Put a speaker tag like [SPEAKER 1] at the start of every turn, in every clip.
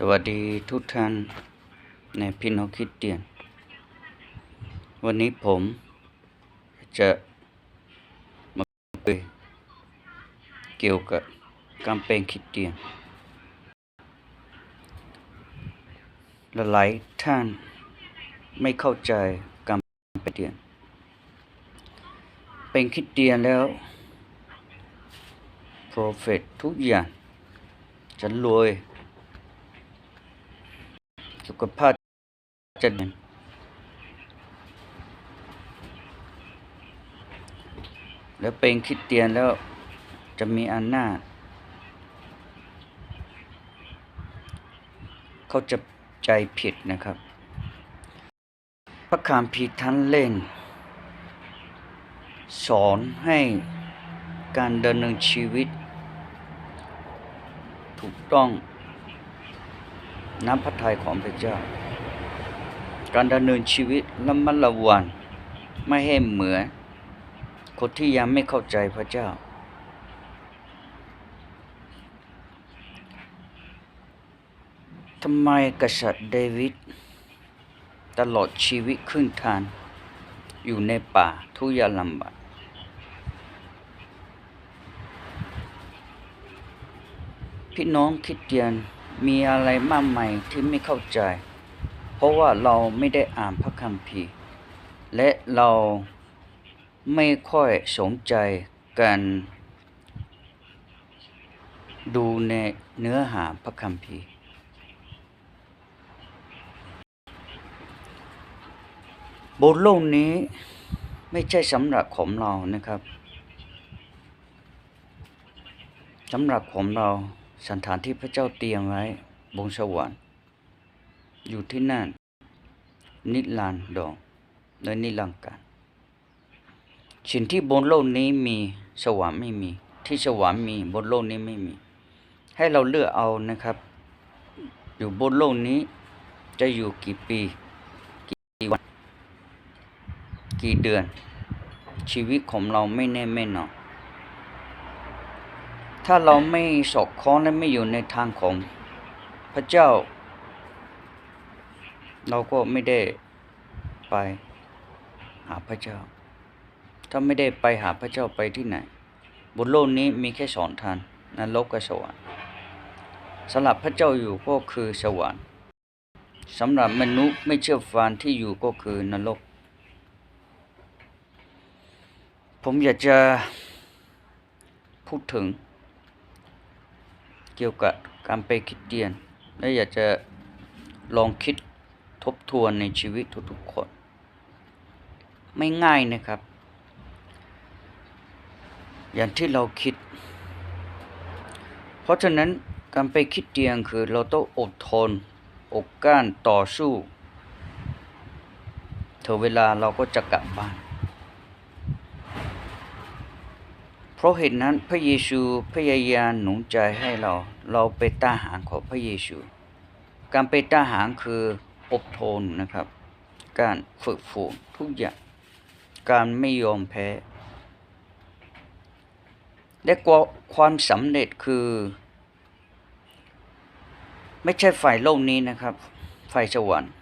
[SPEAKER 1] สวัสดีทุกท่านในพี่น้องคิดเตียน วันนี้ผมจะมาคุยเกี่ยวกับการเป็นคิดเตียนหลายท่านไม่เข้าใจการเป็นเตียน เป็นคิดเตียนแล้วโปรเฟตทุกอย่างจะรวย ขภาพจะดีแล้วเป็นคริดเตียนแล้วจะมีอำนาจเขาจะใจผิดนะครับ พระคามพีท่านเล่น สอนให้การดำเนินชีวิต ถูกต้อง น้ำพระทัยของพระเจ้า การดำเนินชีวิตระมัดระวังไม่ให้เหมือนคนที่ยังไม่เข้าใจพระเจ้า ทำไมกษัตริย์เดวิดตลอดชีวิตครึ่งทางอยู่ในป่าทุยาลำบากพี่น้องคิดเตียน มีอะไรมากมายที่ไม่เข้าใจ เพราะว่าเราไม่ได้อ่านพระคัมภีร์ และเราไม่ค่อยสนใจการดูในเนื้อหาพระคัมภีร์ บนโลกนี้ไม่ใช่สำหรับของเรานะครับสำหรับของเรา สถานที่พระเจ้าเตรียมไว้บนสวรรค์อยู่ที่นั่น นิรันดรและนิรันดร์กาสิ่งที่บนโลกนี้มีสวรรค์ไม่มี ที่สวรรค์มีบนโลกนี้ไม่มี ให้เราเลือกเอานะครับ อยู่บนโลกนี้จะอยู่กี่ปี กี่วัน กี่เดือน ชีวิตของเราไม่แน่ไม่นอน ถ้าเราไม่สอบคล้องและไม่อยู่ในทางของพระเจ้า เราก็ไม่ได้ไปหาพระเจ้า ถ้าไม่ได้ไปหาพระเจ้าไปที่ไหน บนโลกนี้มีแค่สองทางนรกกับสวรรค์สำหรับพระเจ้าอยู่ก็คือสวรรค์สำหรับมนุษย์ไม่เชื่อฟังที่อยู่ก็คือนรก ผมอยากจะพูดถึง เกี่ยวกับการไปคิดเตียน และอยากจะลองคิดทบทวนในชีวิตทุกๆคน ไม่ง่ายนะครับ อย่างที่เราคิด เพราะฉะนั้นการไปคิดเตียนคือเราต้องอดทนอดกลั้นต่อสู้ถึงเวลาเราก็จะกลับบ้าน เพ ราะเหตุนั้นพระเยซูพยายามหนุนใจให้เรา เราเป็นทหารของพระเยซู การเป็นทหารคืออดทนนะครับ การฝึกฝนทุกอย่าง การไม่ยอมแพ้ และความสำเร็จคือ ไม่ใช่ฝ่ายโลกนี้นะครับ ฝ่ายสวรรค์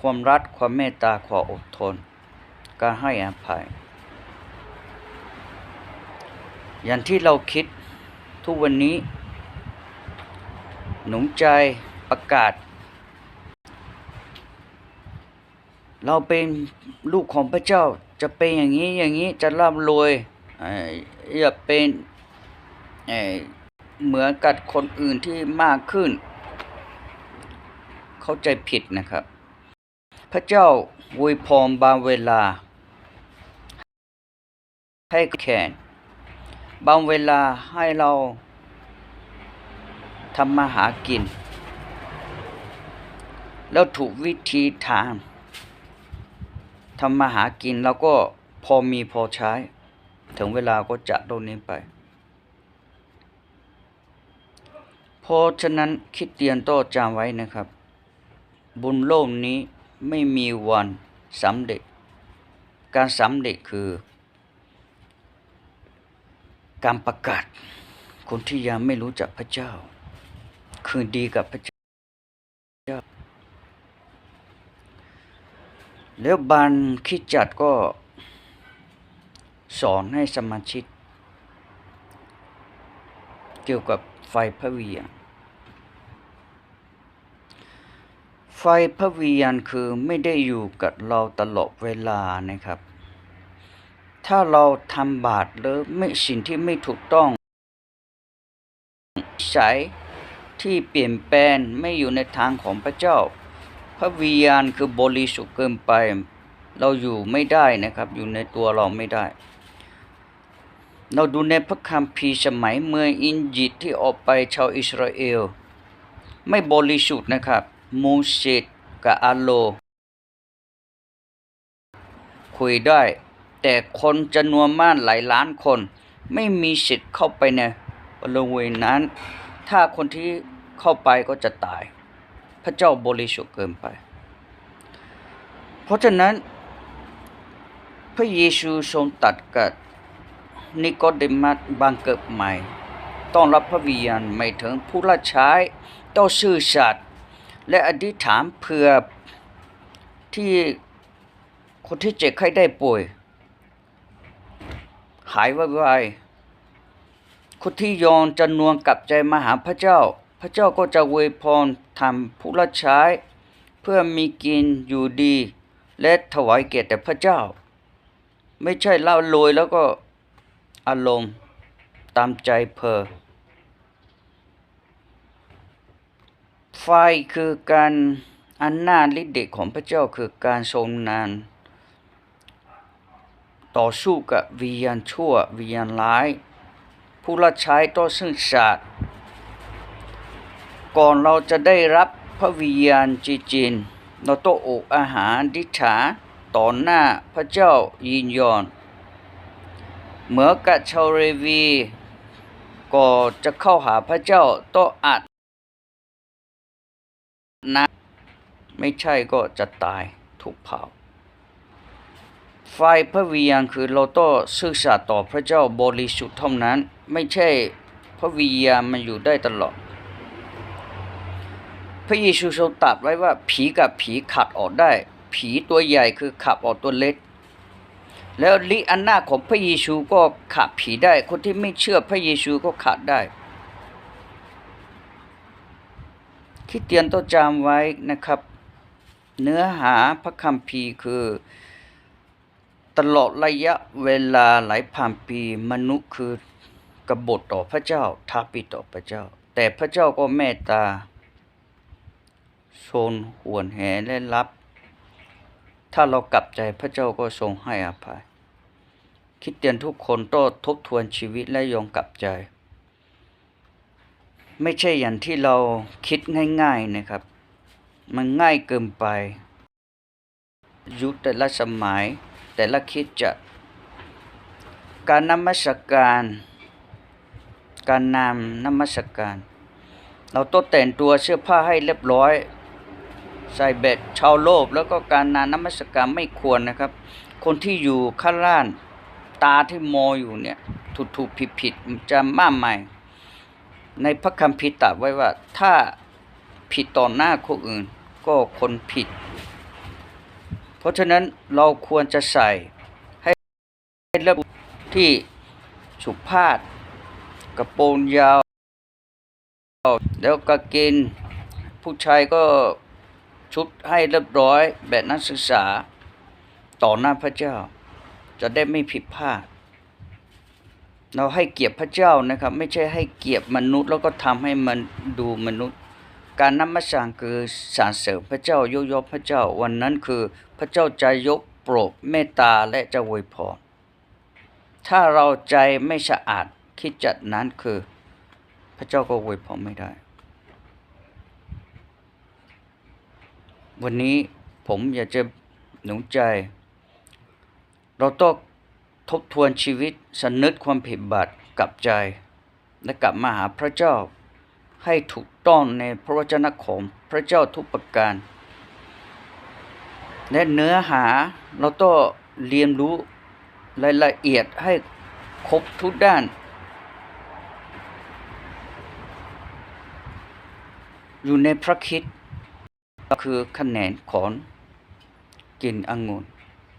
[SPEAKER 1] ความรักความเมตตาความอดทน การให้อภัย อย่างที่เราคิดทุกวันนี้ หนุนใจประกาศ เราเป็นลูกของพระเจ้าจะเป็นอย่างนี้อย่างนี้จะร่ำรวยอย่าเป็นเเหมือนกับคนอื่นที่มากขึ้น เข้าใจผิดนะครับ พระเจ้าอวยพรบางเวลา ให้แขน บางเวลาให้เราทำมาหากิน แล้วถูกวิธีทางทำมาหากินแล้วก็พอมีพอใช้ ถึงเวลาก็จะโดนนี้ไป เพราะฉะนั้นคิดเตียนโต้จำไว้นะครับ บุญโลกนี้ไม่มีวันสำเร็จ การสำเร็จคือ การประกาศ คนที่ยังไม่รู้จักพระเจ้า คือดีกับพระเจ้า แล้วบานคิดจัดก็สอนให้สมาชิก เกี่ยวกับไฟพระเวียนไฟพระเวียนคือไม่ได้อยู่กับเราตลอดเวลานะครับ ถ้าเราทำบาปหรือไม่สิ่งที่ไม่ถูกต้องใช้ที่เปลี่ยนแปลงไม่อยู่ในทางของพระเจ้า พระวิญญาณคือบริสุทธิ์เกินไป เราอยู่ไม่ได้นะครับ อยู่ในตัวเราไม่ได้ เราดูในพระคัมภีร์สมัยเมืองอินยิตที่ออกไปชาวอิสราเอล ไม่บริสุทธิ์นะครับโมเสสกับอาโล คุยได้ แต่คนจำนวนมากหลายล้านคน ไม่มีสิทธิ์เข้าไปในบริเวณนั้น ถ้าคนที่เข้าไปก็จะตาย พระเจ้าบริสุทธิ์เกินไป เพราะฉะนั้น พระเยซูทรงตัดกับนิโคเดมัสบางเกิดใหม่ ต้องรับพระวิญญาณไม่ถึงผู้รับใช้ต้องซื่อสัตย์และอธิษฐานเพื่อที่คนที่เจ็บไข้ได้ป่วย หายไวๆคนที่ยอมจะนวงกลับใจมาหาพระเจ้า พระเจ้าก็จะอวยพรทำผู้รับใช้ เพื่อมีกินอยู่ดี และถวายเกียรติแด่พระเจ้า ไม่ใช่เล่าโรยแล้วก็อารมณ์ตามใจเพอไฟคือการอันนาจฤทธิ์เดชของพระเจ้าคือการทรงนาน ต่อสู้กับวิญญาณชั่ววิญญาณร้าย ผู้รับใช้ต่อซึ่งศาสตร์ก่อนเราจะได้รับพระวิญญาณจริงๆเราต้องอกอาหารดิษฐาต่อหน้าพระเจ้ายินยอนเหมือนกับชาวเรวีก็จะเข้าหาพระเจ้าต้องอัดน้ำไม่ใช่ก็จะตายถูกเผา ไฟพระวิญญาณคือเราต้องซื่อสัตย์ต่อพระเจ้าบริสุทธิ์เท่านั้น ไม่ใช่พระวิญญาณมันอยู่ได้ตลอด พระเยซูทรงตรัสไว้ว่าผีกับผีขัดออกได้ ผีตัวใหญ่คือขับออกตัวเล็ก แล้วฤทธิ์อันนาของพระเยซูก็ขับผีได้ คนที่ไม่เชื่อพระเยซูก็ขัดได้คริดเตียนต้องจำไว้นะครับ เนื้อหาพระคัมภีร์คือ ตลอดระยะเวลาหลายพันปีมนุษย์คือกบฏต่อพระเจ้าทาปิต่อพระเจ้า แต่พระเจ้าก็เมตตาทรงห่วนแหและรับ ถ้าเรากลับใจพระเจ้าก็ทรงให้อภัยคิดเตียนทุกคนต้องทบทวนชีวิตและยอมกลับใจ ไม่ใช่อย่างที่เราคิดง่ายๆนะครับ มันง่ายเกินไป ยุคแต่ละสมัย แต่ละคิดจะการนมัสการ การนำนมัสการ เราต้องแต่งตัวเสื้อผ้าให้เรียบร้อย ใส่เบ็ดชาวโลภแล้วก็การนานมัสการไม่ควรนะครับ คนที่อยู่ข้างล่างตาที่มองอยู่เนี่ยถูกถูกผิดผิดจะมากมายในพระคัมภีร์ตรัสไว้ว่าถ้าผิดต่อหน้าคนอื่น ก็คนผิด ราะฉะนั้นเราควรจะใส่ให้ระบุที่สุภาพกระโปรงยาว แล้วกางเกงผู้ชายก็ชุดให้เรียบร้อยแบบนักศึกษาต่อหน้าพระเจ้า จะได้ไม่ผิดพลาด เราให้เกียรติพระเจ้านะครับ ไม่ใช่ให้เกียรติมนุษย์ แล้วก็ทำให้มันดูมนุษย์ การนมัสการคือสรรเสริญพระเจ้ายกยกพระเจ้าวันนั้นคือ พระเจ้าจะยกโปรดเมตตาและจะอวยพรถ้าเราใจไม่สะอาดคิดจัดนั้นคือ พระเจ้าก็อวยพรไม่ได้ วันนี้ผมอยากจะหนุนใจ เราต้องทบทวนชีวิตสนึกความผิดบาปกลับใจและกลับมาหาพระเจ้าให้ถูกต้องในพระวจนะของพระเจ้าทุกประการ และเนื้อหาเราต้องเรียนรู้รายละเอียดให้ครบทุกด้าน อยู่ในพระคิดก็คือคะแนนของกินองุ่น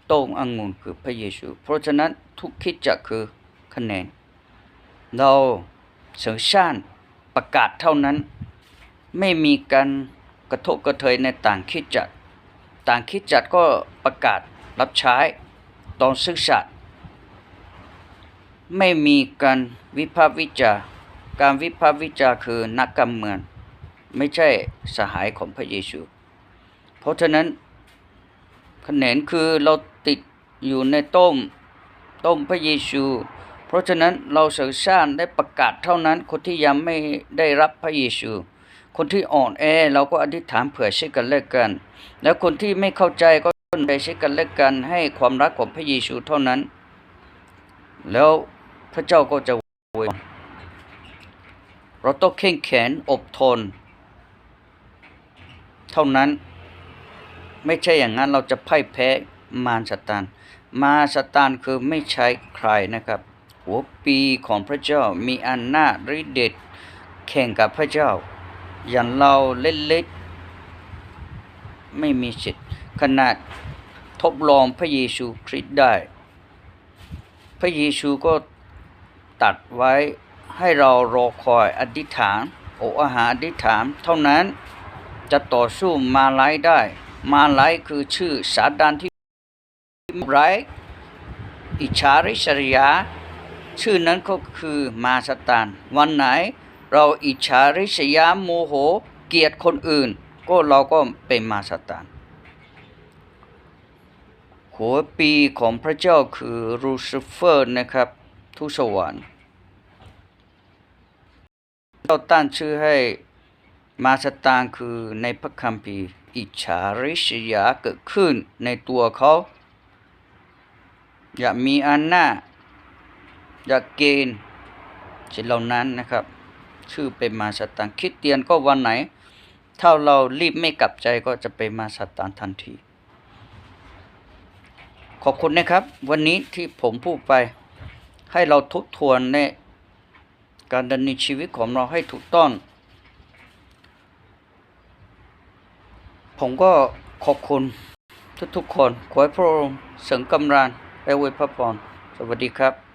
[SPEAKER 1] โต้งองุ่นคือพระเยซู เพราะฉะนั้นทุกคิดจักรคือคะแนน เราเสือชาติประกาศเท่านั้น ไม่มีการกระทบกระเทยในต่างคิดจักร ต่างคิดจักรก็ประกาศรับใช้ตอนศึกษาไม่มีการวิพากษ์วิจารการวิพากษ์วิจารคือนักการเมืองไม่ใช่สหายของพระเยซู เพราะฉะนั้นคะแนนคือเราติดอยู่ในต้มต้มพระเยซู เพราะฉะนั้นเราสื่อสารได้ประกาศเท่านั้นคนที่ยังไม่ได้รับพระเยซู คนที่อ่อนแอเราก็อธิษฐานเผื่อใช้กันและกัน แล้วคนที่ไม่เข้าใจก็ต้นใจใช้กันและกัน ให้ความรักของพระเยซูเท่านั้น แล้วพระเจ้าก็จะอวยเราต้องเข้มแข็งอดทน เท่านั้น ไม่ใช่อย่างนั้นเราจะพ่ายแพ้มารสตานมาสตานคือไม่ใช่ใครนะครับ หัวปีของพระเจ้ามีอำนาจฤทธิ์เดชแข่งกับพระเจ้า อย่างเราเล็กๆไม่มีสิทธิ์ ขนาดทดลองพระเยซูคริสต์ได้ พระเยซูก็ตัดไว้ให้เรารอคอยอธิษฐานโออาหารอธิษฐานเท่านั้นจะต่อสู้มาไลายได้ มาไลายคือชื่อสาดานที่ร้ายอิจฉาริษยา ชื่อนั้นก็คือมาสตาน วันไหน เราอิจฉาริษยาโมโหเกียดคนอื่น ก็เราก็เป็นมาสตานหัวปีของพระเจ้าคือรูซิเฟอร์นะครับทุสวรรค์เราตั้งชื่อให้มาสตานคือในพระคัมภีร์อิจฉาริษยาเกิดขึ้นในตัวเขา อยากมีอันหน้าอยากเกณฑ์สิ่งเหล่านั้นนะครับ ชื่อเป็นมาสตานคริดเตียนก็วันไหน ถ้าเรารีบไม่กลับใจก็จะเป็นมาสตานทันที ขอบคุณนะครับ วันนี้ที่ผมพูดไป ให้เราทบทวนในการดำเนินชีวิตของเราให้ถูกต้อง ผมก็ขอบคุณทุกๆคน ขอให้พระองค์เสริมกำลังและอวยพระพร สวัสดีครับ